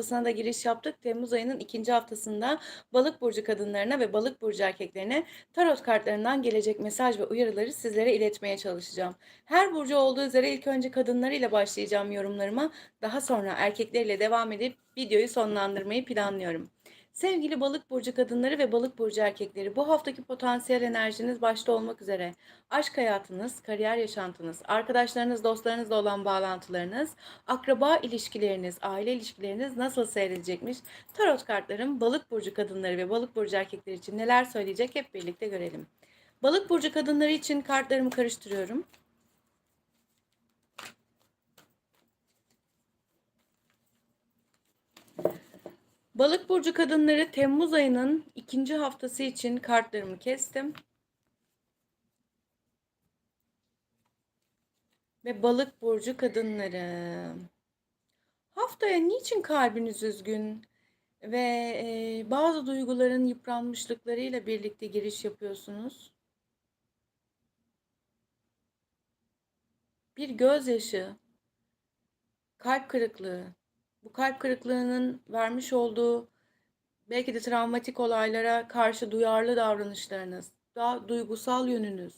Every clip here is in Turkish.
haftasına da giriş yaptık. Temmuz ayının ikinci haftasında balık burcu kadınlarına ve balık burcu erkeklerine tarot kartlarından gelecek mesaj ve uyarıları sizlere iletmeye çalışacağım. Her burcu olduğu üzere ilk önce kadınlarıyla başlayacağım yorumlarıma. Daha sonra erkekleriyle devam edip videoyu sonlandırmayı planlıyorum. Sevgili balık burcu kadınları ve balık burcu erkekleri bu haftaki potansiyel enerjiniz başta olmak üzere aşk hayatınız, kariyer yaşantınız, arkadaşlarınız, dostlarınızla olan bağlantılarınız, akraba ilişkileriniz, aile ilişkileriniz nasıl seyredecekmiş? Tarot kartlarım balık burcu kadınları ve balık burcu erkekleri için neler söyleyecek hep birlikte görelim. Balık burcu kadınları için kartlarımı karıştırıyorum. Balık burcu kadınları Temmuz ayının ikinci haftası için kartlarımı kestim. Ve balık burcu kadınları. Haftaya niçin kalbiniz üzgün ve e, bazı duyguların yıpranmışlıklarıyla birlikte giriş yapıyorsunuz? Bir gözyaşı, kalp kırıklığı, bu kalp kırıklığının vermiş olduğu belki de travmatik olaylara karşı duyarlı davranışlarınız, daha duygusal yönünüz,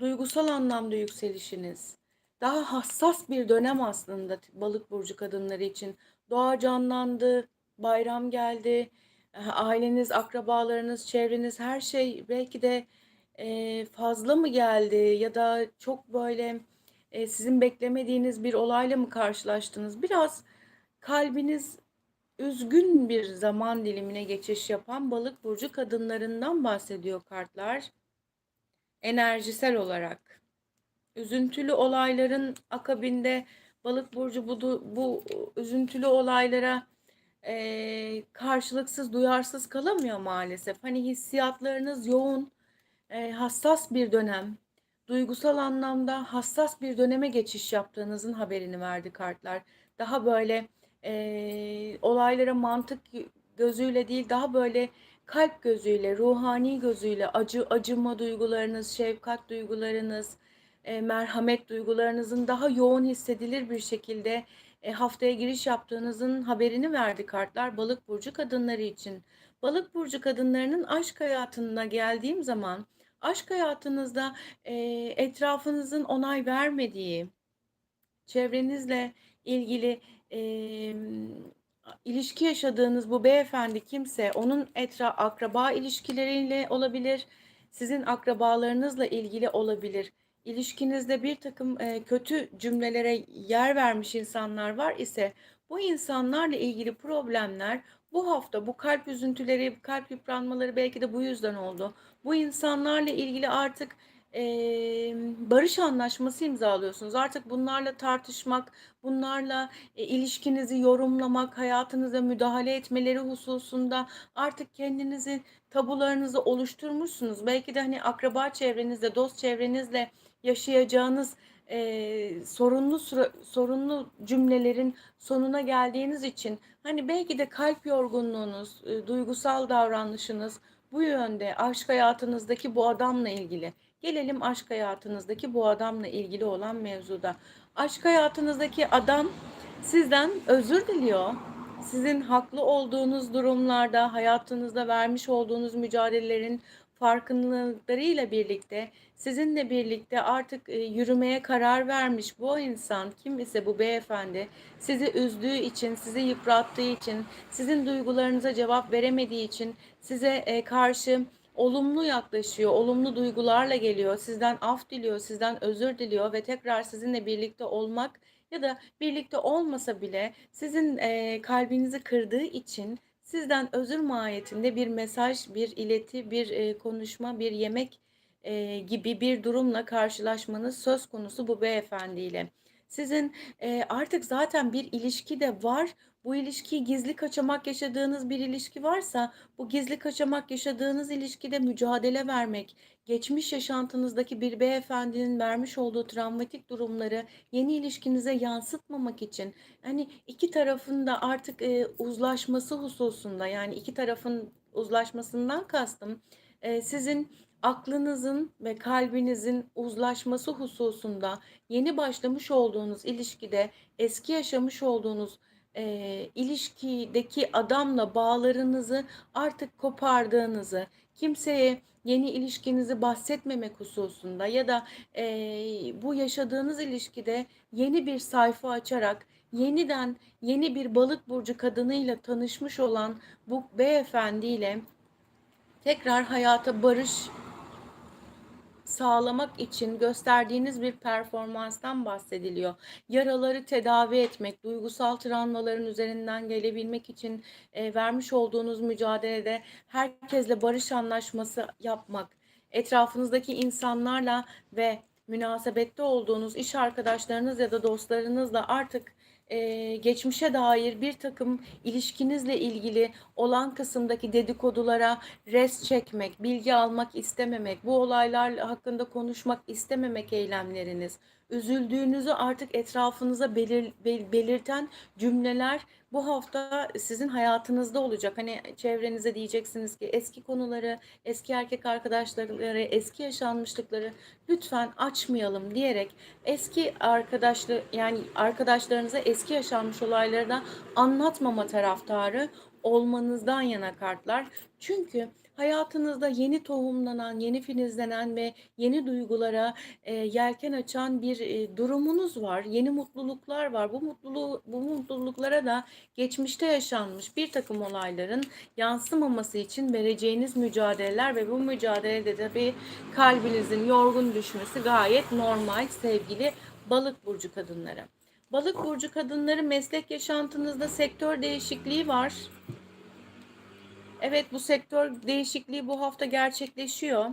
duygusal anlamda yükselişiniz, daha hassas bir dönem aslında balık burcu kadınları için. Doğa canlandı, bayram geldi, aileniz, akrabalarınız, çevreniz her şey belki de fazla mı geldi ya da çok böyle sizin beklemediğiniz bir olayla mı karşılaştınız? Biraz kalbiniz üzgün bir zaman dilimine geçiş yapan balık burcu kadınlarından bahsediyor kartlar. Enerjisel olarak. Üzüntülü olayların akabinde balık burcu bu, bu üzüntülü olaylara e, karşılıksız, duyarsız kalamıyor maalesef. Hani hissiyatlarınız yoğun, e, hassas bir dönem, duygusal anlamda hassas bir döneme geçiş yaptığınızın haberini verdi kartlar. Daha böyle e, olaylara mantık gözüyle değil daha böyle kalp gözüyle, ruhani gözüyle acı acıma duygularınız, şefkat duygularınız, e, merhamet duygularınızın daha yoğun hissedilir bir şekilde e, haftaya giriş yaptığınızın haberini verdi kartlar balık burcu kadınları için. Balık burcu kadınlarının aşk hayatına geldiğim zaman aşk hayatınızda e, etrafınızın onay vermediği, çevrenizle ilgili e, ilişki yaşadığınız bu beyefendi kimse onun etra akraba ilişkileriyle olabilir, sizin akrabalarınızla ilgili olabilir. İlişkinizde bir takım e, kötü cümlelere yer vermiş insanlar var ise bu insanlarla ilgili problemler bu hafta bu kalp üzüntüleri, kalp yıpranmaları belki de bu yüzden oldu. Bu insanlarla ilgili artık e, barış anlaşması imzalıyorsunuz. Artık bunlarla tartışmak, bunlarla e, ilişkinizi yorumlamak, hayatınıza müdahale etmeleri hususunda artık kendinizi tabularınızı oluşturmuşsunuz. Belki de hani akraba çevrenizde, dost çevrenizle yaşayacağınız e, sorunlu sorunlu cümlelerin sonuna geldiğiniz için hani belki de kalp yorgunluğunuz, e, duygusal davranışınız bu yönde aşk hayatınızdaki bu adamla ilgili Gelelim aşk hayatınızdaki bu adamla ilgili olan mevzuda. Aşk hayatınızdaki adam sizden özür diliyor. Sizin haklı olduğunuz durumlarda, hayatınızda vermiş olduğunuz mücadelelerin farkındalıklarıyla birlikte sizinle birlikte artık e, yürümeye karar vermiş bu insan kim ise bu beyefendi sizi üzdüğü için, sizi yıprattığı için, sizin duygularınıza cevap veremediği için size e, karşı olumlu yaklaşıyor, olumlu duygularla geliyor, sizden af diliyor, sizden özür diliyor ve tekrar sizinle birlikte olmak ya da birlikte olmasa bile sizin e, kalbinizi kırdığı için sizden özür mahiyetinde bir mesaj, bir ileti, bir e, konuşma, bir yemek e, gibi bir durumla karşılaşmanız söz konusu bu beyefendiyle. Sizin e, artık zaten bir ilişki de var bu ilişkiyi gizli kaçamak yaşadığınız bir ilişki varsa bu gizli kaçamak yaşadığınız ilişkide mücadele vermek, geçmiş yaşantınızdaki bir beyefendinin vermiş olduğu travmatik durumları yeni ilişkinize yansıtmamak için hani iki tarafın da artık e, uzlaşması hususunda yani iki tarafın uzlaşmasından kastım e, sizin aklınızın ve kalbinizin uzlaşması hususunda yeni başlamış olduğunuz ilişkide eski yaşamış olduğunuz eee, ilişkideki adamla bağlarınızı artık kopardığınızı, kimseye yeni ilişkinizi bahsetmemek hususunda ya da eee, bu yaşadığınız ilişkide yeni bir sayfa açarak yeniden yeni bir balık burcu kadınıyla tanışmış olan bu beyefendiyle tekrar hayata barış sağlamak için gösterdiğiniz bir performanstan bahsediliyor. Yaraları tedavi etmek, duygusal travmaların üzerinden gelebilmek için e, vermiş olduğunuz mücadelede herkesle barış anlaşması yapmak, etrafınızdaki insanlarla ve münasebette olduğunuz iş arkadaşlarınız ya da dostlarınızla artık e, geçmişe dair bir takım ilişkinizle ilgili olan kısımdaki dedikodulara res çekmek, bilgi almak istememek, bu olaylar hakkında konuşmak istememek eylemleriniz, üzüldüğünüzü artık etrafınıza belir, bel- belirten cümleler bu hafta sizin hayatınızda olacak. Hani çevrenize diyeceksiniz ki eski konuları, eski erkek arkadaşları, eski yaşanmışlıkları lütfen açmayalım diyerek eski arkadaşlı yani arkadaşlarınıza eski yaşanmış olayları da anlatmama taraftarı olmanızdan yana kartlar. Çünkü hayatınızda yeni tohumlanan, yeni filizlenen ve yeni duygulara e, yelken açan bir e, durumunuz var. Yeni mutluluklar var. Bu mutluluğu, bu mutluluklara da geçmişte yaşanmış bir takım olayların yansımaması için vereceğiniz mücadeleler ve bu mücadelede tabii kalbinizin yorgun düşmesi gayet normal sevgili balık burcu kadınları. Balık burcu kadınları meslek yaşantınızda sektör değişikliği var. Evet bu sektör değişikliği bu hafta gerçekleşiyor.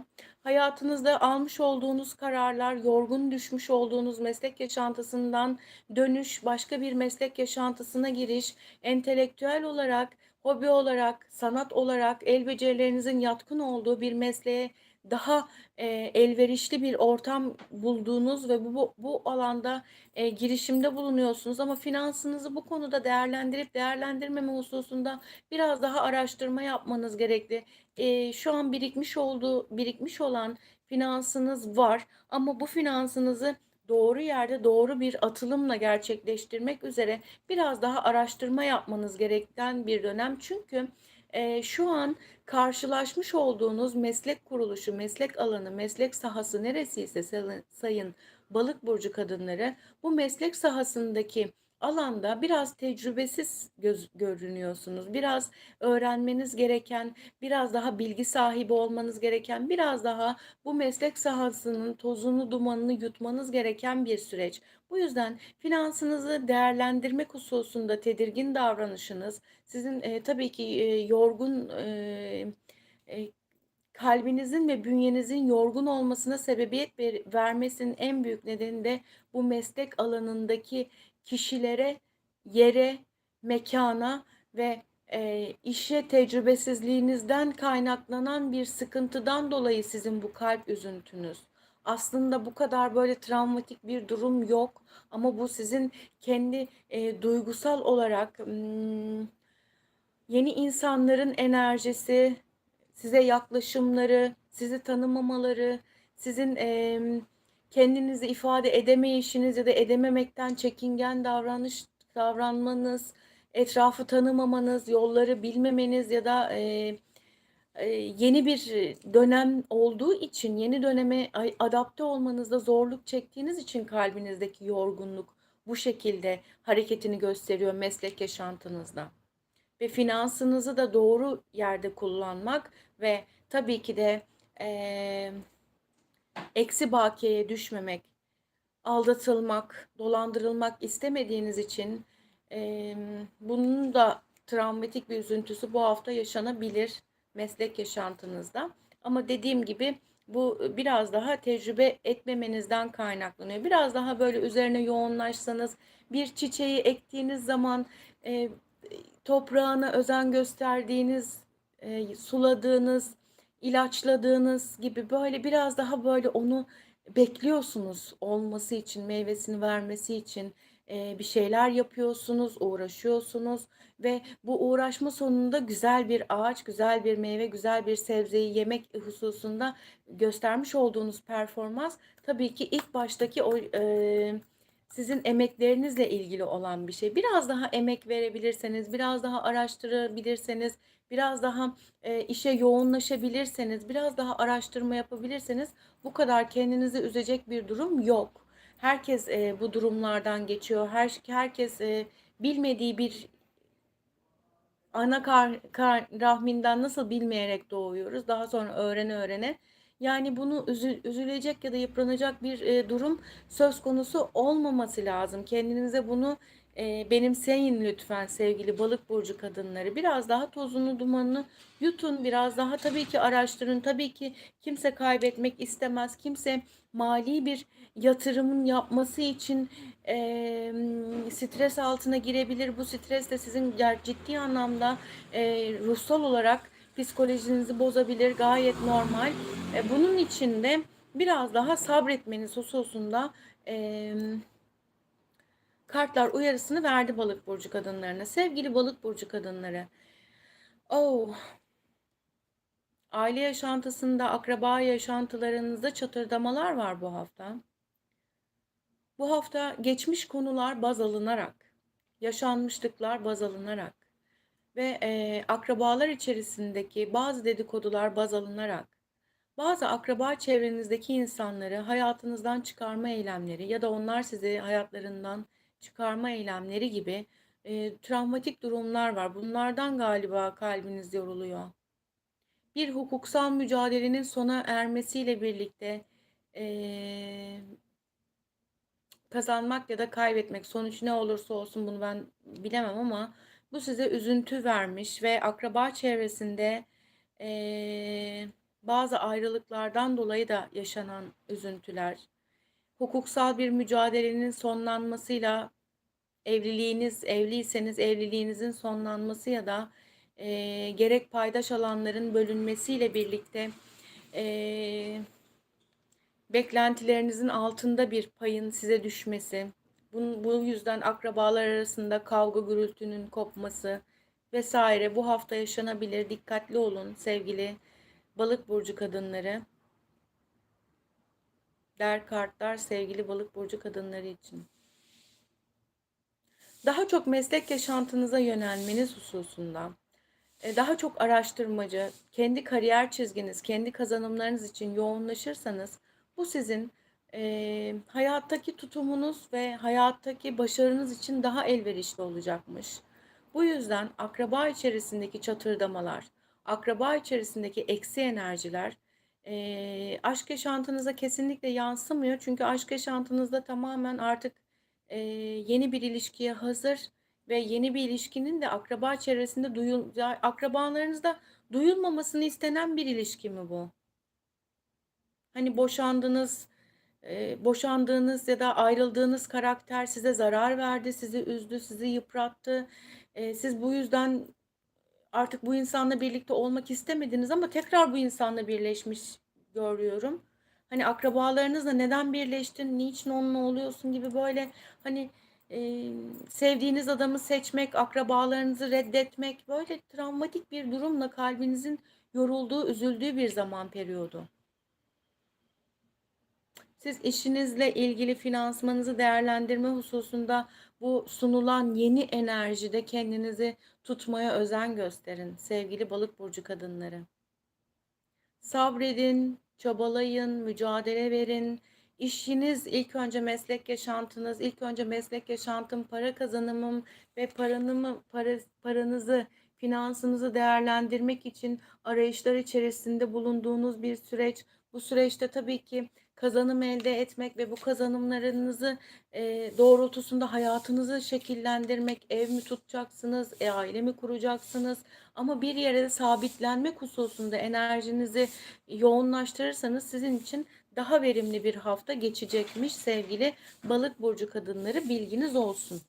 Hayatınızda almış olduğunuz kararlar, yorgun düşmüş olduğunuz meslek yaşantısından dönüş, başka bir meslek yaşantısına giriş, entelektüel olarak, hobi olarak, sanat olarak el becerilerinizin yatkın olduğu bir mesleğe daha e, elverişli bir ortam bulduğunuz ve bu, bu, bu alanda e, girişimde bulunuyorsunuz ama finansınızı bu konuda değerlendirip değerlendirmeme hususunda biraz daha araştırma yapmanız gerekli. E, şu an birikmiş olduğu birikmiş olan finansınız var ama bu finansınızı doğru yerde doğru bir atılımla gerçekleştirmek üzere biraz daha araştırma yapmanız gereken bir dönem. Çünkü e, şu an karşılaşmış olduğunuz meslek kuruluşu, meslek alanı, meslek sahası neresiyse sayın balık burcu kadınları bu meslek sahasındaki alanda biraz tecrübesiz göz, görünüyorsunuz. Biraz öğrenmeniz gereken, biraz daha bilgi sahibi olmanız gereken, biraz daha bu meslek sahasının tozunu, dumanını yutmanız gereken bir süreç. Bu yüzden finansınızı değerlendirmek hususunda tedirgin davranışınız sizin e, tabii ki e, yorgun e, e, kalbinizin ve bünyenizin yorgun olmasına sebebiyet ver, vermesinin en büyük nedeni de bu meslek alanındaki kişilere, yere, mekana ve e, işe tecrübesizliğinizden kaynaklanan bir sıkıntıdan dolayı sizin bu kalp üzüntünüz. Aslında bu kadar böyle travmatik bir durum yok ama bu sizin kendi e, duygusal olarak hmm, yeni insanların enerjisi, size yaklaşımları, sizi tanımamaları, sizin e, kendinizi ifade edemeyişiniz ya da edememekten çekingen davranış davranmanız, etrafı tanımamanız, yolları bilmemeniz ya da e, e, yeni bir dönem olduğu için yeni döneme adapte olmanızda zorluk çektiğiniz için kalbinizdeki yorgunluk bu şekilde hareketini gösteriyor meslek yaşantınızda. Ve finansınızı da doğru yerde kullanmak ve tabii ki de e, eksi bakiyeye düşmemek, aldatılmak, dolandırılmak istemediğiniz için e, bunun da travmatik bir üzüntüsü bu hafta yaşanabilir meslek yaşantınızda. Ama dediğim gibi bu biraz daha tecrübe etmemenizden kaynaklanıyor. Biraz daha böyle üzerine yoğunlaşsanız bir çiçeği ektiğiniz zaman e, toprağına özen gösterdiğiniz, e, suladığınız, ilaçladığınız gibi böyle biraz daha böyle onu bekliyorsunuz olması için, meyvesini vermesi için e, bir şeyler yapıyorsunuz, uğraşıyorsunuz ve bu uğraşma sonunda güzel bir ağaç, güzel bir meyve, güzel bir sebzeyi yemek hususunda göstermiş olduğunuz performans tabii ki ilk baştaki o e, sizin emeklerinizle ilgili olan bir şey. Biraz daha emek verebilirseniz, biraz daha araştırabilirseniz, biraz daha e, işe yoğunlaşabilirseniz, biraz daha araştırma yapabilirseniz bu kadar kendinizi üzecek bir durum yok. Herkes e, bu durumlardan geçiyor. Her herkes e, bilmediği bir ana kar, kar, rahminden nasıl bilmeyerek doğuyoruz. Daha sonra öğrene öğrene. Yani bunu üzü, üzülecek ya da yıpranacak bir e, durum söz konusu olmaması lazım. Kendinize bunu e, benimseyin lütfen sevgili balık burcu kadınları. Biraz daha tozunu dumanını yutun. Biraz daha tabii ki araştırın. Tabii ki kimse kaybetmek istemez. Kimse mali bir yatırımın yapması için e, stres altına girebilir. Bu stres de sizin ciddi anlamda e, ruhsal olarak psikolojinizi bozabilir. Gayet normal. E, bunun için de biraz daha sabretmeniz hususunda e, kartlar uyarısını verdi balık burcu kadınlarına. Sevgili balık burcu kadınları. Oh. Aile yaşantısında, akraba yaşantılarınızda çatırdamalar var bu hafta. Bu hafta geçmiş konular baz alınarak, yaşanmışlıklar baz alınarak ve e, akrabalar içerisindeki bazı dedikodular baz alınarak, bazı akraba çevrenizdeki insanları hayatınızdan çıkarma eylemleri ya da onlar sizi hayatlarından çıkarma eylemleri gibi e, travmatik durumlar var. Bunlardan galiba kalbiniz yoruluyor. Bir hukuksal mücadelenin sona ermesiyle birlikte e, kazanmak ya da kaybetmek sonuç ne olursa olsun bunu ben bilemem ama bu size üzüntü vermiş ve akraba çevresinde e, bazı ayrılıklardan dolayı da yaşanan üzüntüler, hukuksal bir mücadelenin sonlanmasıyla evliliğiniz, evliyseniz evliliğinizin sonlanması ya da e, gerek paydaş alanların bölünmesiyle birlikte e, beklentilerinizin altında bir payın size düşmesi, bu, bu yüzden akrabalar arasında kavga gürültünün kopması vesaire bu hafta yaşanabilir. Dikkatli olun sevgili balık burcu kadınları. Der kartlar sevgili balık burcu kadınları için. Daha çok meslek yaşantınıza yönelmeniz hususunda e, daha çok araştırmacı, kendi kariyer çizginiz, kendi kazanımlarınız için yoğunlaşırsanız bu sizin e, hayattaki tutumunuz ve hayattaki başarınız için daha elverişli olacakmış. Bu yüzden akraba içerisindeki çatırdamalar, akraba içerisindeki eksi enerjiler e, aşk yaşantınıza kesinlikle yansımıyor. Çünkü aşk yaşantınızda tamamen artık e, yeni bir ilişkiye hazır ve yeni bir ilişkinin de akraba çevresinde duyul akrabalarınızda duyulmamasını istenen bir ilişki mi bu? Hani boşandınız, boşandığınız ya da ayrıldığınız karakter size zarar verdi, sizi üzdü, sizi yıprattı. Siz bu yüzden artık bu insanla birlikte olmak istemediniz ama tekrar bu insanla birleşmiş görüyorum. Hani akrabalarınızla neden birleştin, niçin onunla oluyorsun gibi böyle hani e, sevdiğiniz adamı seçmek, akrabalarınızı reddetmek böyle travmatik bir durumla kalbinizin yorulduğu, üzüldüğü bir zaman periyodu. Siz işinizle ilgili finansmanınızı değerlendirme hususunda bu sunulan yeni enerjide kendinizi tutmaya özen gösterin sevgili balık burcu kadınları. Sabredin, çabalayın, mücadele verin. İşiniz ilk önce meslek yaşantınız, ilk önce meslek yaşantım, para kazanımım ve paranımı, para, paranızı, finansınızı değerlendirmek için arayışlar içerisinde bulunduğunuz bir süreç. Bu süreçte tabii ki kazanım elde etmek ve bu kazanımlarınızı e, doğrultusunda hayatınızı şekillendirmek, ev mi tutacaksınız, e, aile mi kuracaksınız ama bir yere de sabitlenmek hususunda enerjinizi yoğunlaştırırsanız sizin için daha verimli bir hafta geçecekmiş sevgili balık burcu kadınları bilginiz olsun.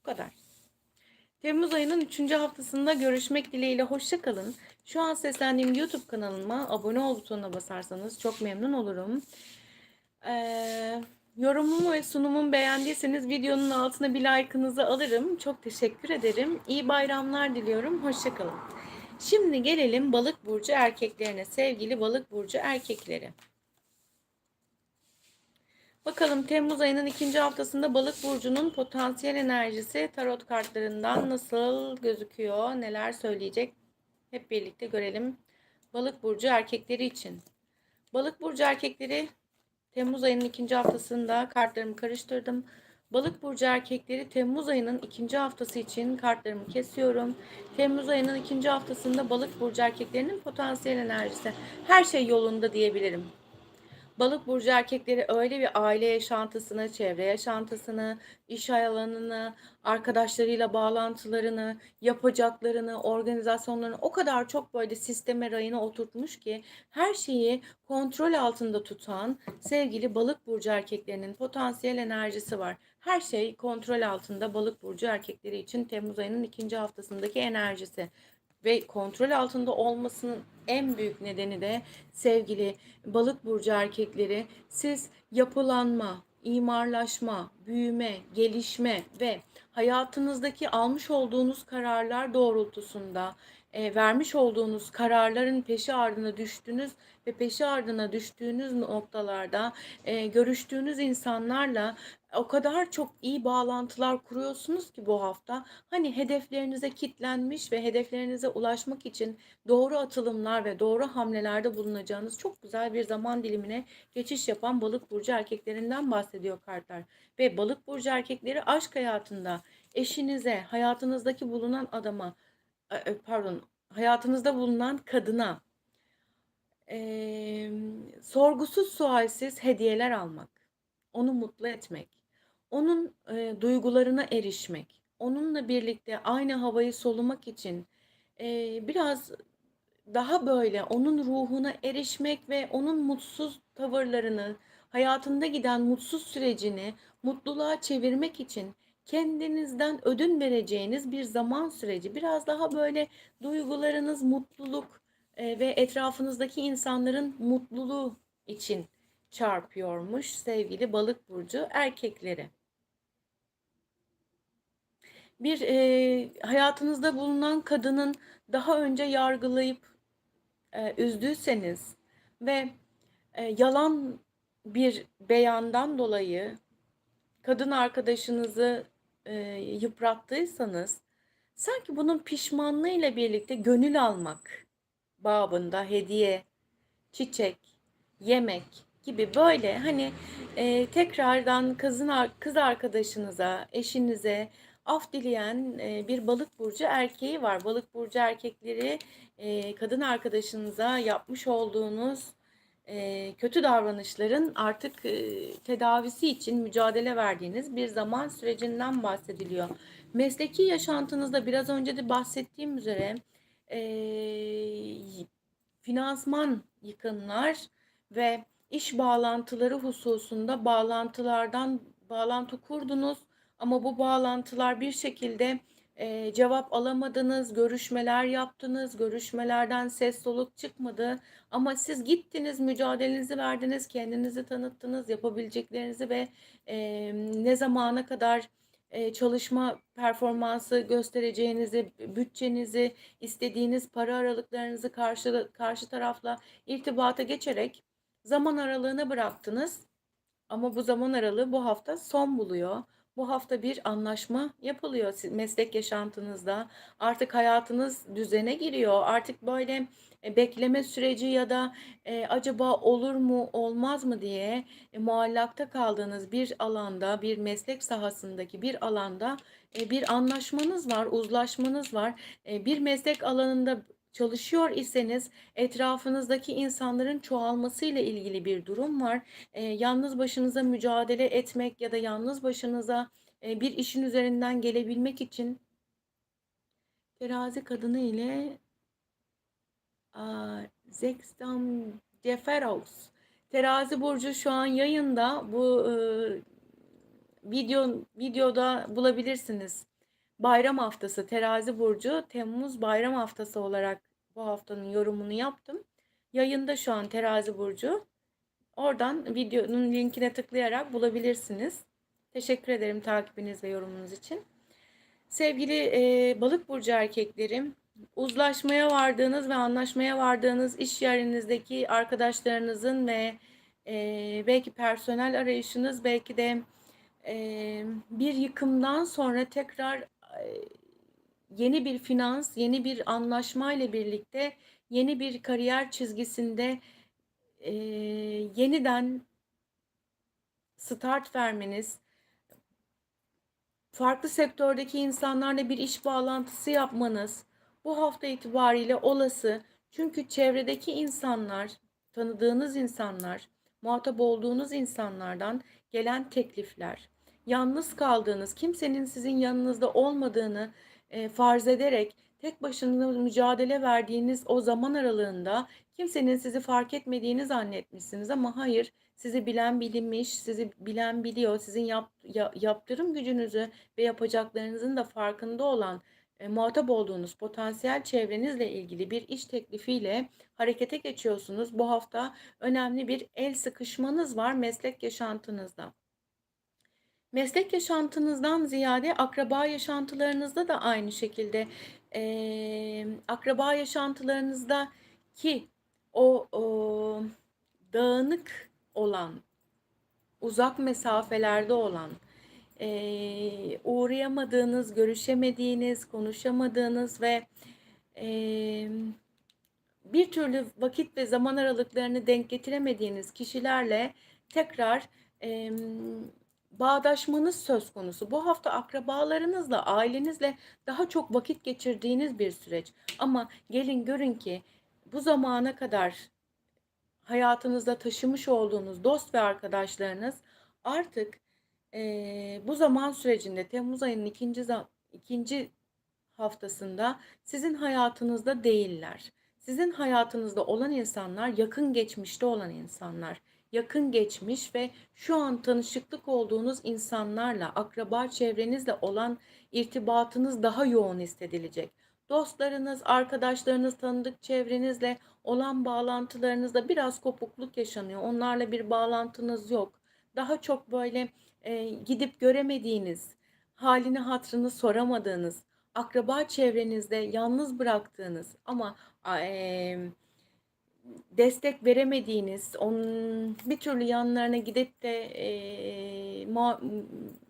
Bu kadar. Temmuz ayının 3. haftasında görüşmek dileğiyle hoşçakalın. Şu an seslendiğim YouTube kanalıma abone ol butonuna basarsanız çok memnun olurum. Ee, yorumumu ve sunumumu beğendiyseniz videonun altına bir like'ınızı alırım. Çok teşekkür ederim. İyi bayramlar diliyorum. Hoşçakalın. Şimdi gelelim balık burcu erkeklerine. Sevgili balık burcu erkekleri. Bakalım Temmuz ayının ikinci haftasında Balık burcunun potansiyel enerjisi tarot kartlarından nasıl gözüküyor? Neler söyleyecek? Hep birlikte görelim. Balık burcu erkekleri için. Balık burcu erkekleri Temmuz ayının ikinci haftasında kartlarımı karıştırdım. Balık burcu erkekleri Temmuz ayının ikinci haftası için kartlarımı kesiyorum. Temmuz ayının ikinci haftasında balık burcu erkeklerinin potansiyel enerjisi. Her şey yolunda diyebilirim. Balık burcu erkekleri öyle bir aile yaşantısını, çevre yaşantısını, iş alanını, arkadaşlarıyla bağlantılarını, yapacaklarını, organizasyonlarını o kadar çok böyle sisteme rayına oturtmuş ki her şeyi kontrol altında tutan sevgili balık burcu erkeklerinin potansiyel enerjisi var. Her şey kontrol altında balık burcu erkekleri için Temmuz ayının ikinci haftasındaki enerjisi ve kontrol altında olmasının en büyük nedeni de sevgili balık burcu erkekleri siz yapılanma, imarlaşma, büyüme, gelişme ve hayatınızdaki almış olduğunuz kararlar doğrultusunda e, vermiş olduğunuz kararların peşi ardına düştünüz ve peşi ardına düştüğünüz noktalarda e, görüştüğünüz insanlarla o kadar çok iyi bağlantılar kuruyorsunuz ki bu hafta. Hani hedeflerinize kitlenmiş ve hedeflerinize ulaşmak için doğru atılımlar ve doğru hamlelerde bulunacağınız çok güzel bir zaman dilimine geçiş yapan balık burcu erkeklerinden bahsediyor kartlar. Ve balık burcu erkekleri aşk hayatında eşinize, hayatınızdaki bulunan adama, pardon, hayatınızda bulunan kadına e, sorgusuz sualsiz hediyeler almak, onu mutlu etmek, onun e, duygularına erişmek, onunla birlikte aynı havayı solumak için e, biraz daha böyle onun ruhuna erişmek ve onun mutsuz tavırlarını, hayatında giden mutsuz sürecini mutluluğa çevirmek için kendinizden ödün vereceğiniz bir zaman süreci. Biraz daha böyle duygularınız mutluluk e, ve etrafınızdaki insanların mutluluğu için çarpıyormuş sevgili balık burcu erkekleri. Bir e, hayatınızda bulunan kadının daha önce yargılayıp e, üzdüyseniz ve e, yalan bir beyandan dolayı kadın arkadaşınızı e, yıprattıysanız sanki bunun pişmanlığıyla birlikte gönül almak babında hediye, çiçek, yemek gibi böyle hani e, tekrardan kızın kız arkadaşınıza, eşinize af dileyen e, bir balık burcu erkeği var. Balık burcu erkekleri e, kadın arkadaşınıza yapmış olduğunuz e, kötü davranışların artık e, tedavisi için mücadele verdiğiniz bir zaman sürecinden bahsediliyor. Mesleki yaşantınızda biraz önce de bahsettiğim üzere e, finansman yıkımlar ve iş bağlantıları hususunda bağlantılardan bağlantı kurdunuz ama bu bağlantılar bir şekilde e, cevap alamadınız, görüşmeler yaptınız, görüşmelerden ses soluk çıkmadı. Ama siz gittiniz, mücadelenizi verdiniz, kendinizi tanıttınız, yapabileceklerinizi ve e, ne zamana kadar çalışma performansı göstereceğinizi, bütçenizi, istediğiniz para aralıklarınızı karşı, karşı tarafla irtibata geçerek zaman aralığına bıraktınız. Ama bu zaman aralığı bu hafta son buluyor. Bu hafta bir anlaşma yapılıyor meslek yaşantınızda. Artık hayatınız düzene giriyor. Artık böyle e, bekleme süreci ya da e, acaba olur mu olmaz mı diye e, muallakta kaldığınız bir alanda, bir meslek sahasındaki bir alanda e, bir anlaşmanız var, uzlaşmanız var. E, bir meslek alanında çalışıyor iseniz etrafınızdaki insanların çoğalmasıyla ilgili bir durum var. E, yalnız başınıza mücadele etmek ya da yalnız başınıza e, bir işin üzerinden gelebilmek için terazi kadını ile Zextam Deferos terazi burcu şu an yayında bu e, video videoda bulabilirsiniz. Bayram haftası terazi burcu Temmuz bayram haftası olarak bu haftanın yorumunu yaptım. Yayında şu an terazi burcu. Oradan videonun linkine tıklayarak bulabilirsiniz. Teşekkür ederim takibiniz ve yorumunuz için. Sevgili e, balık burcu erkeklerim, uzlaşmaya vardığınız ve anlaşmaya vardığınız iş yerinizdeki arkadaşlarınızın ve Eee, belki personel arayışınız, belki de, emm, bir yıkımdan sonra tekrar, yeni bir finans, yeni bir anlaşmayla birlikte yeni bir kariyer çizgisinde, eee, yeniden start vermeniz, farklı sektördeki insanlarla bir iş bağlantısı yapmanız bu hafta itibariyle olası. Çünkü çevredeki insanlar, tanıdığınız insanlar, muhatap olduğunuz insanlardan gelen teklifler, yalnız kaldığınız, kimsenin sizin yanınızda olmadığını, eee, farz ederek tek başınıza mücadele verdiğiniz o zaman aralığında kimsenin sizi fark etmediğini zannetmişsiniz ama hayır, sizi bilen bilmiş, sizi bilen biliyor, sizin yap ya yaptırım gücünüzü ve yapacaklarınızın da farkında olan, eee, muhatap olduğunuz potansiyel çevrenizle ilgili bir iş teklifiyle harekete geçiyorsunuz. Bu hafta önemli bir el sıkışmanız var meslek yaşantınızda. Meslek yaşantınızdan ziyade akraba yaşantılarınızda da aynı şekilde, emm, akraba yaşantılarınızdaki o, ooo, dağınık olan, uzak mesafelerde olan, eee, uğrayamadığınız, görüşemediğiniz, konuşamadığınız ve, emm, bir türlü vakit ve zaman aralıklarını denk getiremediğiniz kişilerle tekrar, emm, bağdaşmanız söz konusu. Bu hafta akrabalarınızla, ailenizle daha çok vakit geçirdiğiniz bir süreç ama gelin görün ki bu zamana kadar hayatınızda taşımış olduğunuz dost ve arkadaşlarınız artık, eee, bu zaman sürecinde temmuz ayının ikinci ikinci haftasında sizin hayatınızda değiller. Sizin hayatınızda olan insanlar yakın geçmişte olan insanlar. Yakın geçmiş ve şu an tanışıklık olduğunuz insanlarla, akraba çevrenizle olan irtibatınız daha yoğun hissedilecek. Dostlarınız, arkadaşlarınız, tanıdık çevrenizle olan bağlantılarınızda biraz kopukluk yaşanıyor. Onlarla bir bağlantınız yok. Daha çok böyle, eee, gidip göremediğiniz, hâlini hatırını soramadığınız, akraba çevrenizde yalnız bıraktığınız ama emm, destek veremediğiniz, onun bir türlü yanlarına gidip de, eee, mua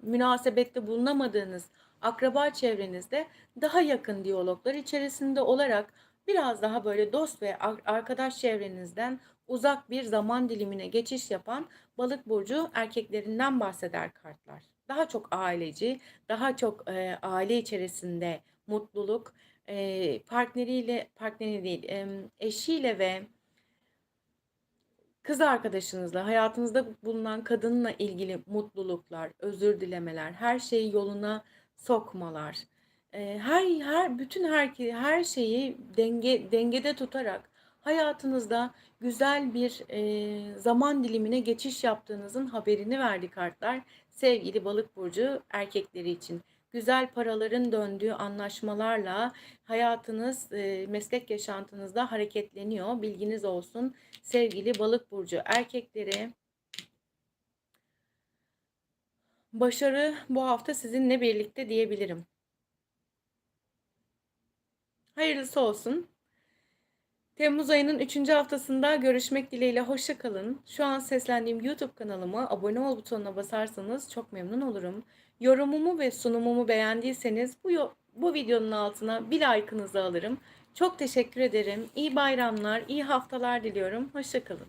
münasebette bulunamadığınız akraba çevrenizde daha yakın diyaloglar içerisinde olarak biraz daha böyle dost ve ar arkadaş çevrenizden uzak bir zaman dilimine geçiş yapan Balık burcu erkeklerinden bahseder kartlar. Daha çok aileci, daha çok, eee, aile içerisinde mutluluk, eee, partneriyle, partneri değil, emm, eşiyle ve kız arkadaşınızla, hayatınızda bulunan kadınla ilgili mutluluklar, özür dilemeler, her şeyi yoluna sokmalar, eee, her her bütün herke her şeyi denge dengede tutarak hayatınızda güzel bir, eee, zaman dilimine geçiş yaptığınızın haberini verdi kartlar sevgili Balık burcu erkekleri için. Güzel paraların döndüğü anlaşmalarla hayatınız, meslek yaşantınızda hareketleniyor. Bilginiz olsun sevgili Balık burcu erkekleri. Başarı bu hafta sizinle birlikte diyebilirim. Hayırlısı olsun. Temmuz ayının 3. haftasında görüşmek dileğiyle hoşça kalın. Şu an seslendiğim YouTube kanalıma abone ol butonuna basarsanız çok memnun olurum. Yorumumu ve sunumumu beğendiyseniz bu bu videonun altına bir like'ınızı alırım. Çok teşekkür ederim. İyi bayramlar, iyi haftalar diliyorum. Hoşça kalın.